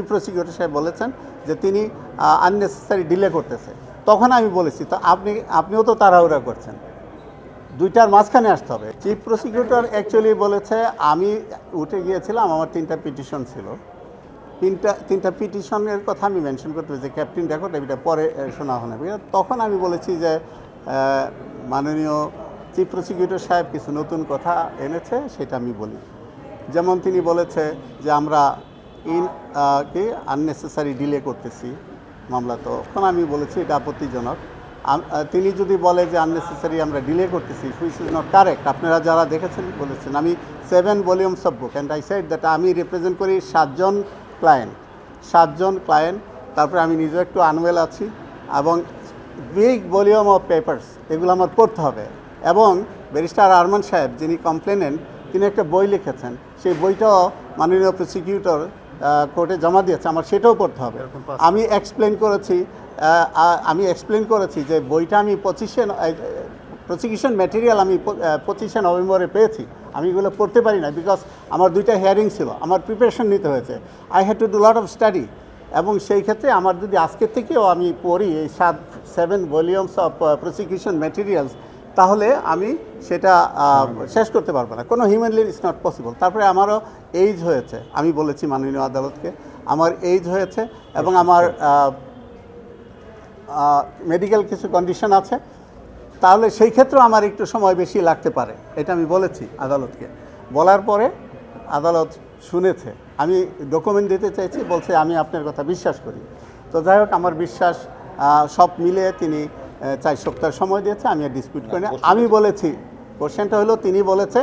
Chief prosecutor সাহেব বলেছেন যে তিনি আননেসেসারি ডিলে করতেছে। তখন আমি বলেছি, তো আপনি, আপনিও তো তাড়াহুড়া করছেন। দুইটার মাঝখানে আসতে হবে। চিফ প্রসিকিউটর অ্যাকচুয়ালি বলেছে, আমি উঠে গিয়েছিলাম, আমার তিনটা পিটিশন ছিল। তিনটা তিনটা পিটিশনের কথা আমি মেনশন করতে যে ক্যাপ্টেন রেকর্ড এটা পরে শোনা হবে। তখন আমি বলেছি যে মাননীয় চিফ প্রসিকিউটর সাহেব কিছু নতুন কথা এনেছে, সেটা আমি বলি। যেমন তিনি বলেছে যে, আমরা ইন আহ, আননেসেসারি ডিলে করতেছি মামলা তো। তখন আমি বলেছি এটা আপত্তিজনক। তিনি যদি বলে যে আননেসেসারি আমরা ডিলে করতেছি হুইচ ইজ নট কারেক্ট আপনারা যারা দেখেছেন বলেছেন। আমি seven volumes of book and I side that আমি রিপ্রেজেন্ট করি সাতজন ক্লায়েন্ট সাতজন ক্লায়েন্ট তারপরে আমি নিজে একটু আনওয়েল আছি এবং বিগ ভলিউম অফ পেপার্স এগুলো আমার পড়তে হবে। এবং ব্যারিস্টার আরমান সাহেব যিনি কমপ্লেনেন্ট তিনি একটা বই লিখেছেন। সেই বইটাও মাননীয় প্রসিকিউটর কোর্টে জমা দিয়েছে আমার সেটাও পড়তে হবে। আমি এক্সপ্লেন করেছি আমি এক্সপ্লেন করেছি যে বইটা আমি পঁচিশে প্রসিকিউশন ম্যাটেরিয়াল আমি পঁচিশে নভেম্বরে পেয়েছি। আমি এগুলো পড়তে পারি না বিকজ আমার দুইটা হিয়ারিং ছিল আমার প্রিপারেশন নিতে হয়েছে। I had to do lot of study এবং সেই ক্ষেত্রে আমার যদি আজকের থেকেও আমি পড়ি এই সাত seven volumes of prosecution materials তাহলে আমি সেটা শেষ করতে পারব না। কোনো হিউম্যানলি ইটস নট পসিবল তারপরে আমারও এইজ হয়েছে। আমি বলেছি মাননীয় আদালতকে আমার এইজ হয়েছে এবং আমার মেডিকেল কিছু কন্ডিশন আছে। তাহলে সেই ক্ষেত্রেও আমার একটু সময় বেশি লাগতে পারে। এটা আমি বলেছি আদালতকে। বলার পরে আদালত শুনেছে। আমি ডকুমেন্ট দিতে চাইছি বলছে আমি আপনার কথা বিশ্বাস করি। তো যাই হোক আমার বিশ্বাস সব মিলে তিনি চার সপ্তাহ সময় দিয়েছে আমি আর ডিসপিউট করি না। আমি বলেছি কোশ্চেনটা হলো তিনি বলেছে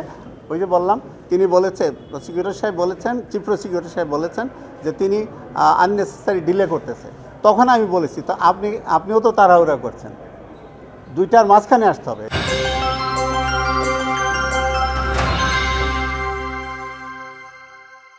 ওই যে বললাম তিনি বলেছে প্রসিকিউটর সাহেব বলেছেন চিফ প্রসিকিউটর সাহেব বলেছেন যে তিনি আননেসেসারি ডিলে করতেছে। তখন আমি বলেছি তো আপনি আপনিও তো তাড়াহুড়া করছেন। দুইটার মাঝখানে আসতে হবে।